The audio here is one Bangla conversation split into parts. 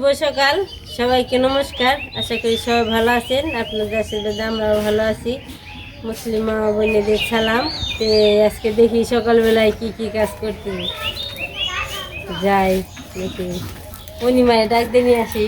শুভ সকাল। সবাইকে নমস্কার। আশা করি সবাই ভালো আছেন। আপনাদের আশীর্বাদে আমরাও ভালো আছি। মুসলিম মা বোনেদের সালাম। তো আজকে দেখি সকালবেলায় কি কি কাজ করতে। যাই, দেখি। পূর্ণিমায় ডাক দিয়ে নিয়ে আসি।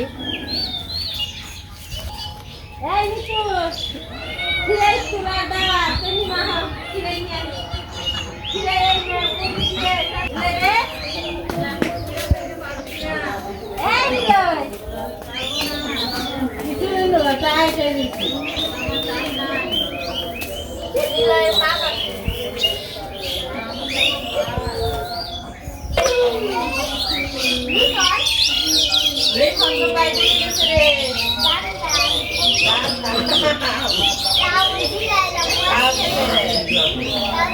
হইল না, তাই করে দিচ্ছি। নিলয়, মা পাশে। রেখন তো বাইরে গেছে রে।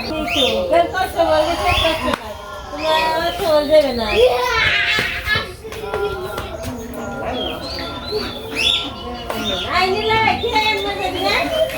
কিছু, বের করছ বলবে, চেক করছ না। তোমার আমার চল দেবে না আই নিলয়, কি রে, এমন যাবি না? দেখো, এই, বিকালে এই কি হয়ে আইছে? ও, বক্তার মাইক হবে। আমি গেলাম না গেছি। এই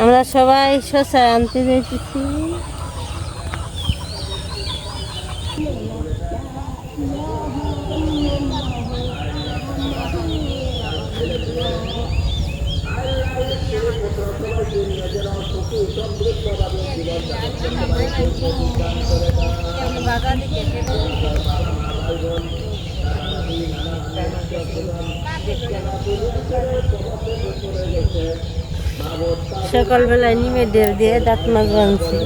আমরা সবাই শশা আনতে যাইতেছি সকালবেলায় নিমে দেব দিয়ে দাঁত মাছ বানছি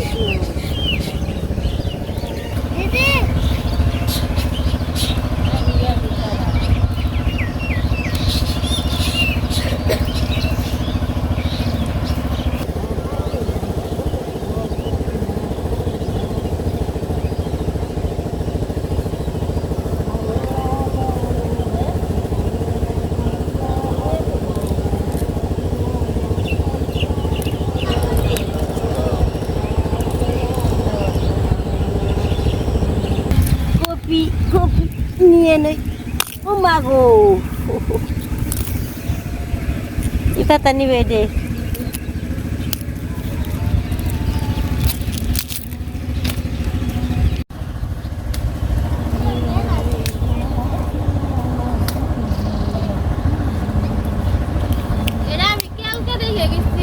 Thank you. নিয়ে নেই ও মাগো এটা নিবে দে এটা আমি কালকে দেখে গেছি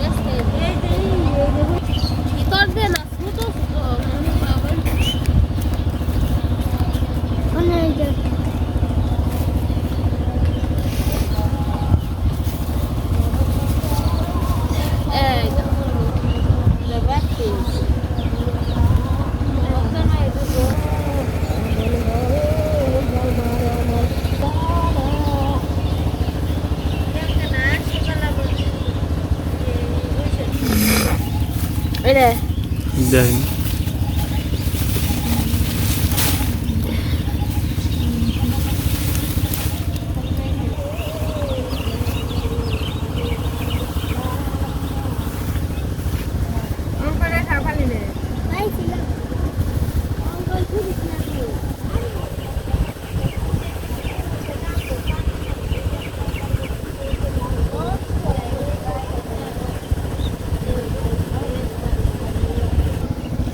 গেছে ভিতর দিয়ে না ছোট ছোট আবার এই এটা দেন।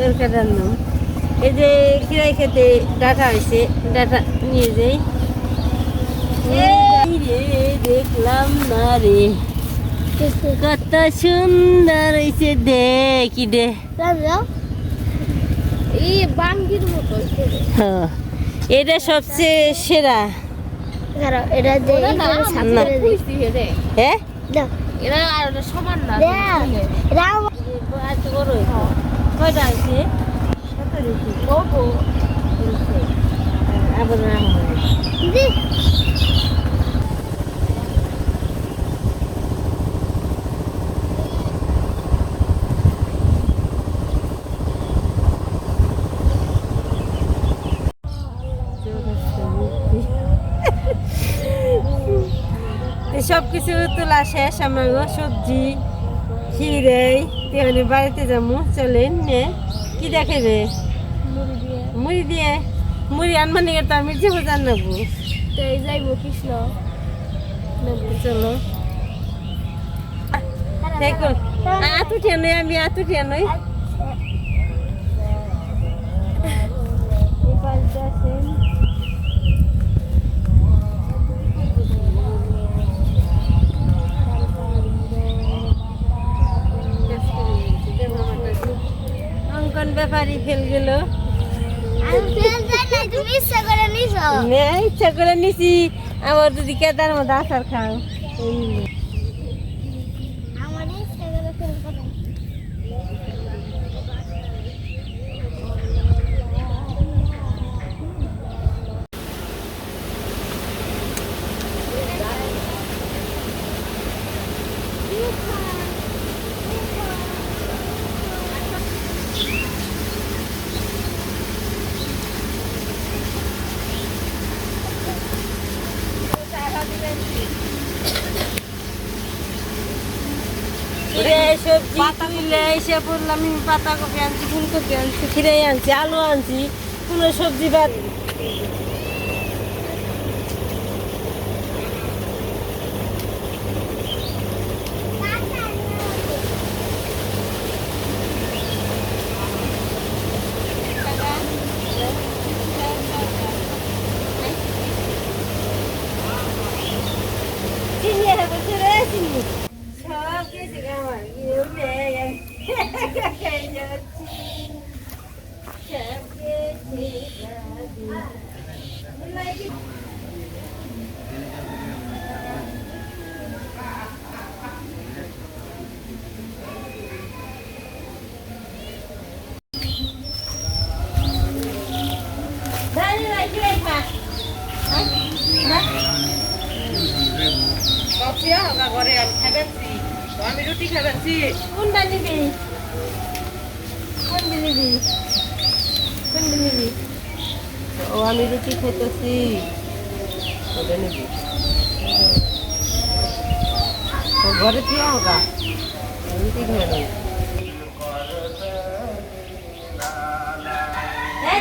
তরকারি রান্নাম এই যে খিরাই খেতে ডাটা হয়েছে ডাটা নিয়ে যাই। দেখলাম না রে। কত সুন্দর হয়েছে দে কি দে। এই বাঙ্গির মতো হ্যাঁ, এটা সবচেয়ে সেরা। হ্যাঁ? আর সমান না কয়টা আছে? কত? আবার সব কিছু তোলা শেষ আমার সবজি খিরে তেমনি বাড়িতে যাব চলেন নে। কি দেখাবে মুড়ি দিয়ে। মুড়ি আনবার নিয়ে তো আমি যাব জানাব নেব। তাই যাইব কৃষ্ণ। চলো। দেখো আতু ঠিয়া নই আমি আতু ঠিয়া নই অঙ্কন ব্যাপারী ফেল গেল তুমি ইচ্ছা করে নিছ? নে ইচ্ছা করে নিছি। আবার যদি কেদার মধ্যে আসার খাও আমার ইচ্ছা করে ফেল করে খিরে পড়লাম পাতা কপি আনছি ফুলকপি আনছি খিরাই আনছি আলু আনছি কোনো সবজি বাদ Yeah. ঘরে রুটি খাইবে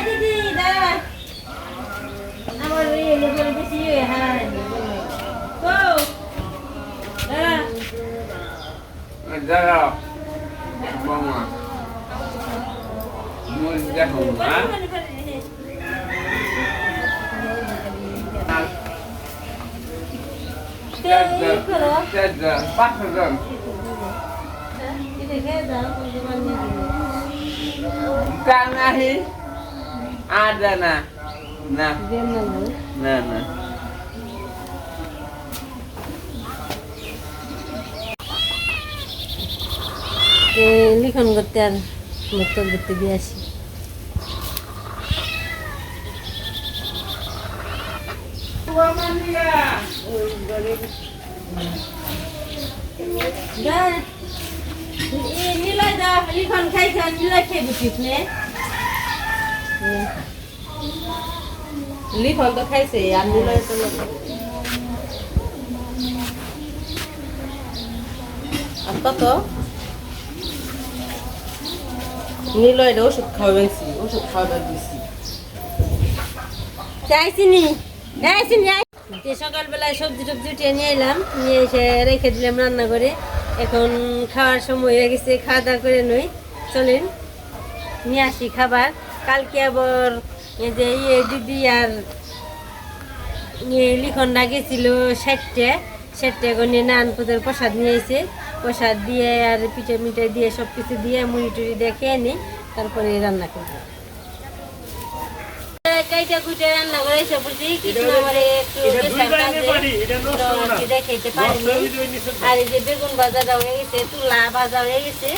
দিদি দাঁড়া আমার বেশি হ্যাঁ কো বাবা মরিচ দেখো হ্যাঁ? নাহি আদা না। না না। না লিখন করতে আর বক্তব্য করতে দিয়ে আসি। নিলয় দা লিখন খাইছ নিলয় খেয়ে বুঝিস নে। লিখন তো খাইছে আর নিলয় তো। আর কত? নিলয় ওষুধ খাওয়াবেনছি ওষুধ খাওয়াবার দিছি। চাইছিনি সকালবেলায় সবজি টবজি উঠিয়ে নিয়ে এলাম, নিয়ে এসে রেখে দিলাম রান্না করে এখন খাওয়ার সময় হয়ে গেছে, খাওয়া দাওয়া করে নই। চলেন, নিয়ে আসি খাবার। কালকে আবার যে ইয়ে দিদি আর ইয়ে লিখনটা গেছিল ষাটটা। ষাটটা করে নান পুজোর প্রসাদ নিয়ে এসে প্রসাদ দিয়ে আর পিঠে মিঠে দিয়ে সব কিছু দিয়ে মুড়ি টুড়ি দিয়ে খেয়ে নিই, তারপরে রান্না করব। কাইটা কুইটা রান্না করে এসে বলছি কিছু আমার একটু গেছিলাম কাজে, তো আর কি দেখাইতে পারিনি। আর এই যে বেগুন ভাজাটা হয়ে গেছে তুলা ভাজা হয়ে গেছে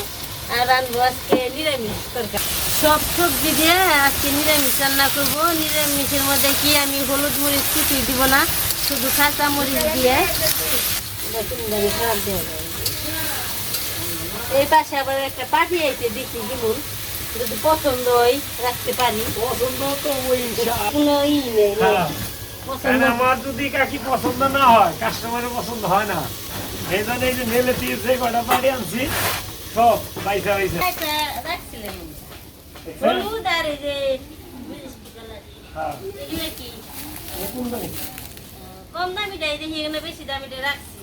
আর রান্নবো আজকে নিরামিষ তরকারি। সব সবজি দিয়ে আজকে নিরামিষ রান্না করব। নিরামিষের মধ্যে কি আমি হলুদ মরিচ কিছুই দিব না শুধু কাঁচা মরিচ দিয়ে। এই পাশে আবার একটা পাঠিয়েছে দেখি কেমন যদি পছন্দ হয় রাখতে পারি। পছন্দ তো ওই কোনো ই নেই। হ্যাঁ। আমার যদি কাকি পছন্দ না হয় কাস্টমারের পছন্দ হয় না। এই জন্য এই যে মেলে দিয়েছে কটা বাড়ি আনছি সব পয়সা পয়সা রাখছিলেন হলুদ আর এই যে হ্যাঁ। এগুলো কি? কোন জানি? কম দামিটা দেখি এখানে বেশি দামিটা রাখছি।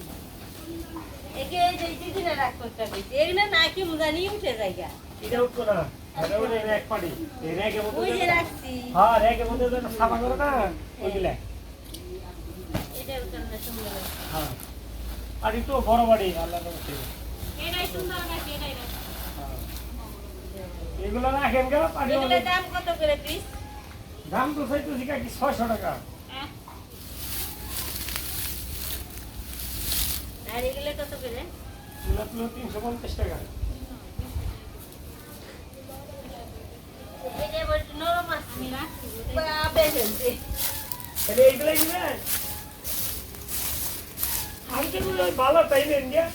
একে এই যে দিদিরা রাখ করতে পেয়েছি এগুলো না কি উঠে জায়গা এটা উঠতো না। হ্যাঁ। হ্যাঁ। আর একটু বড় বাড়ি আল্লাহ। হ্যাঁ। এগুলো দাম কত করে পিস দাম তো চাইতেছি কাকি ছয়শো টাকা। আর এগুলো কত করে? এগুলো টাকা এটা আবার একটু নরম আছে আমি রাখছি বাপরে ফেলছি। তাহলে এইগুলাই দিবেন আমি তো বলি ওই ভালো তাই নেন গিয়া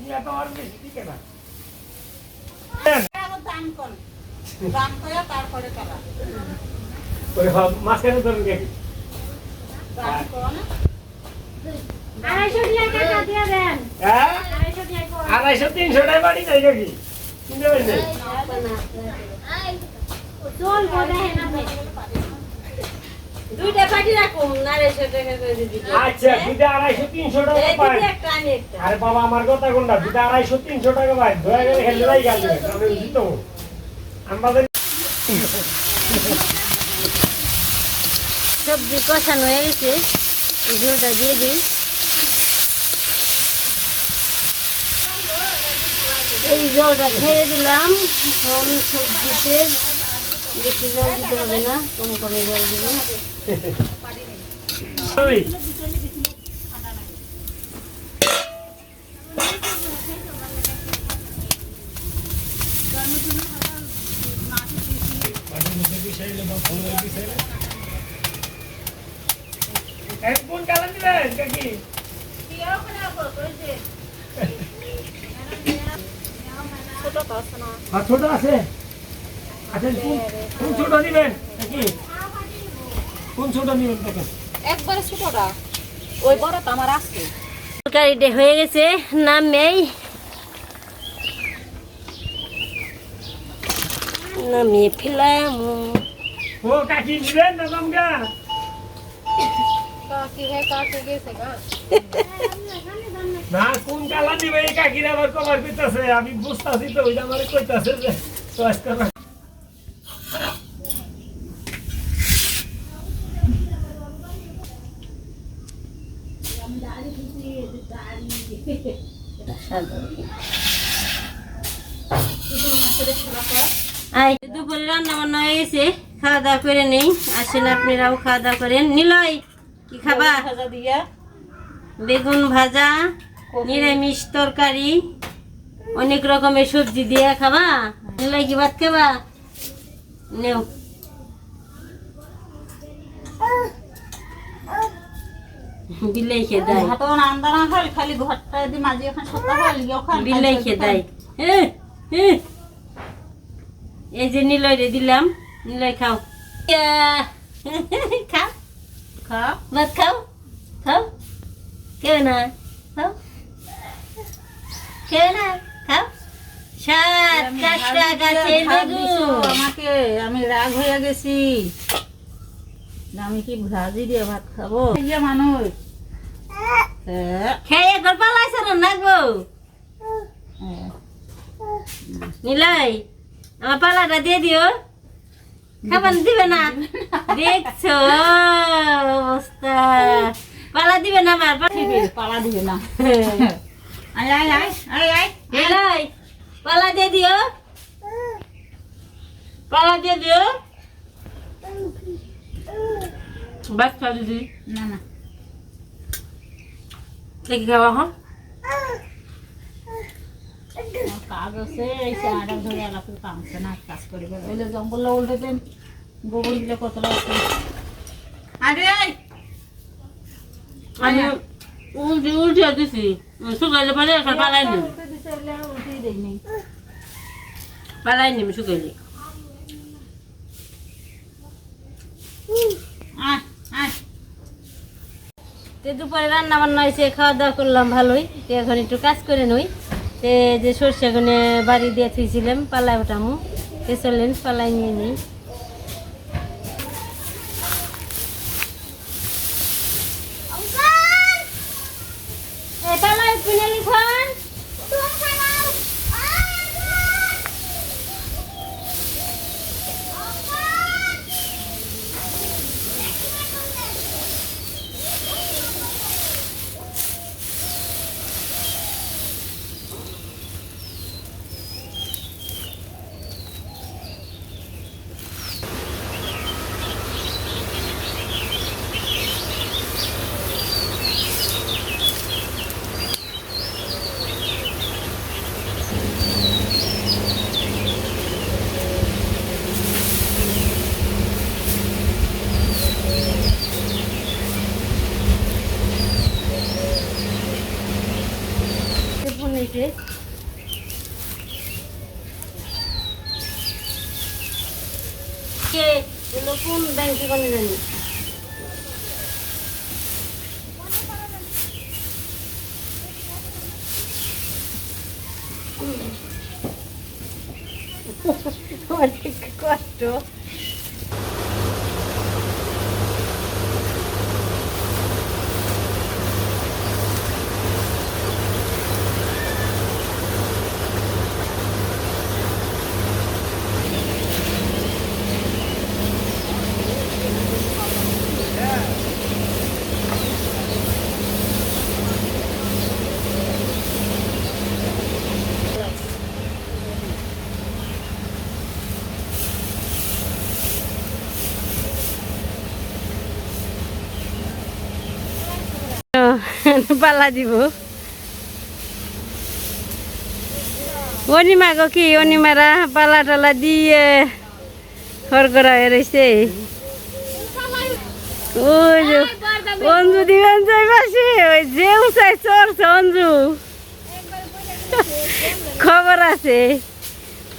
ইয়া তো আর বেশি ঠিক না ওই হ- মাঝখানে ধরুন কি আড়াইশো দিয়ে টাকা দিয়ে দেন হ্যাঁ? আড়াইশো, তিনশো টাকা বাড়ি নাই নাকি? কিনতে পারছেন আচ্ছা দুটা আড়াইশো তিনশো টাকা পাই দিদি একটা আমি একটা। আরে বাবা আমার কথা কোনটা দুটা আড়াইশো তিনশো টাকা পাই দয়া করে খেলে যাই গেল আমি দিত আমাদের সবজি কষানো হয়ে গেছে। ঝোলটা দিয়ে দিই। এই জলটা খেয়ে দিলাম। সবজিতে বেশি জল দিতে হবে না। কম করে জল দিব এক কোন কালার দিবেন কাকি ছোট আছে? আচ্ছা কোন কোন ছোট নিবেন? নাকি? কোন ছোট নিবেন দেখেন একবারে ছোটটা। ওই বড়টা আমার আছে। তরকারিটা হয়ে গেছে নামিয়ে ফেলাম। ও কাকি নিবেন না কাকি হ্যাঁ কাকে গেছে গা? না কোন নিবে এই কাকির আবার কবার কইতাছে? আমি বুঝতাছি তো ওইটা আমার কইতাছে যে দুপুরে রান্না বান্না হয়ে খাওয়া দাওয়া করে নেই। আসেন আপনারাও খাওয়া দাওয়া করেন। নিলয় কি খাবা বেগুন ভাজা নিরামিষ তরকারি অনেক রকমের সবজি দিয়ে খাবা। নিলয় কি ভাত খাবা? নেও। বিলাই খেয়ে দেয় ভাত রান্না না খালি খালি ঘরটা যদি মাঝে ওখানে সপ্তাহ খালি ওখানে বিলাই খেয়ে দেয় এ, এ। এই যে নিলয় রে দিলাম। নিলয় খাও। খাও। খাও। ভাত খাও। খাও। কেউ না। খাও। কেউ না। খাও। সাত চারটা গাছের বেগুন। আমাকে আমি রাগ হয়ে গেছি। আমি কি ভাজি দিয়ে ভাত খাব? ইয়ে মানুষ। খেয়ে ঘর পালাইছে না নাগবো হ্যাঁ। নিলয় আমার পালাটা দিয়ে দিও। খাবার দিবে না। দেখছ অবস্থা। পালা দিবে না আমার পালা দিবে। না। আয় আয় আয় আয় আয়। পালা দিয়ে দিও। পালা দিয়ে দিও। বাস পালি দি না না দেখি খাওয়া হ্যাঁ কাজ আছে এই চাটা ধরে এলাকা কামছে না কাজ করে গেলে ওই উল্টে দেন গোবর দিলে কত লাগছে আরে আমি উল্টি উল্টি দিছি শুকাইলে পরে এখন পালাই নিম পালাই নিম শুকাইলে তো দুপুরে রান্না বান্না হয়েছে খাওয়া দাওয়া করলাম, ভালোই। তো এখন একটু কাজ করে নই। তে যে সর্ষে গুনে বাড়ি দিয়ে থুইছিলাম, পালায় ওঠামু। তে চললেন পালায় নিয়ে নিই। পালা দিব। অনিমা গো কি? অনিমারা পালা টালা দিয়ে ঘর করা রয়েছে অঞ্জু দিবেন যাই পাশে ওই যে উঁচাই চড়ছে অঞ্জু। খবর আছে।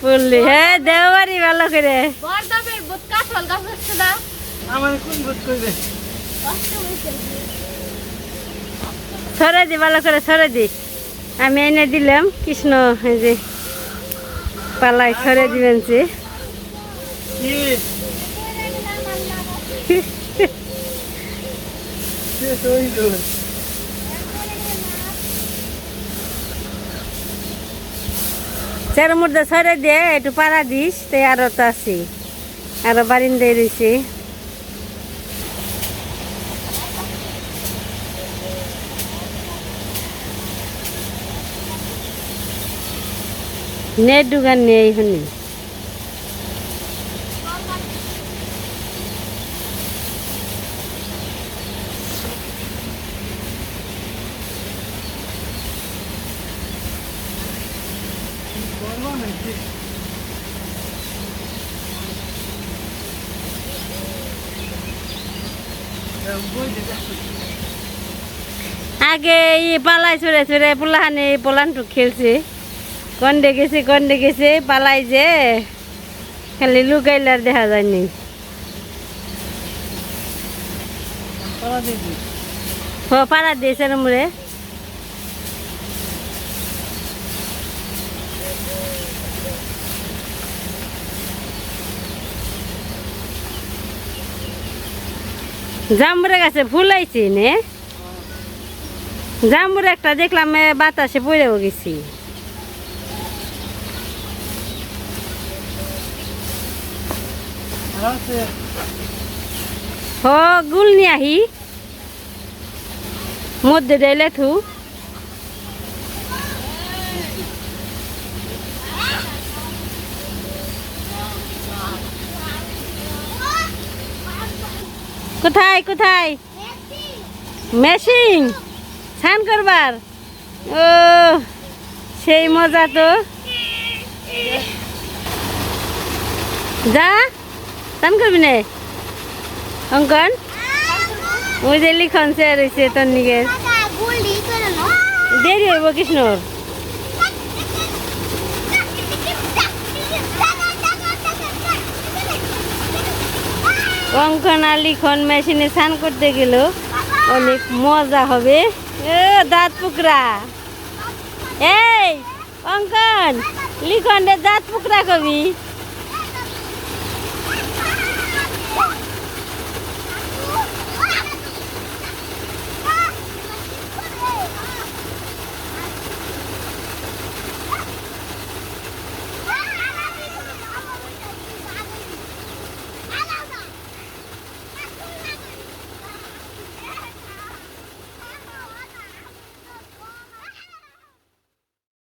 বললি হ্যাঁ দেওয়ারি ভালো করে। আমার কোন বোধ করবে সরে দি, ভালো করে সরে দি। আমি এনে দিলাম, কৃষ্ণ যে পালাই সরে দিবেন যে। চার মধ্যে সরে দিয়ে, একটু পাড়া দিস তাই আরও তো আছি আরও বারিন্দায় রয়েছে। নেট দোকান নেই এখানে আগে ই পালাই চড়ে চড়ে পোলাহানে পোলানটু খেলছে। কন্ডে গেছে কন্ডে গেছে, পালাই যে। খালি লুকাইলার দেখা যায়নি পাড়া দিয়েছে মুড়ে। জাম্বুরে গাছে ফুল আইছে নে। জাম্বুর একটা দেখলাম বাতাসে পড়েও গেছি। হ, গুল নিয়ে আহি। মধ্যে ডাইলে থু। কোথায় কোথায়? মেশিন। স্নান করবার। ও, সেই মজা তো। যা। স্নান করবি না। অঙ্কন? ওই যে লিখন সে রয়েছে তোর নিকে দেরি হইব কৃষ্ণর। অঙ্কন আর লিখন মেশিনে স্নান করতে গেল। অনেক মজা হবে। দাঁত পুকরা। এই, অঙ্কন, লিখনের দাঁত পুকরা কবি।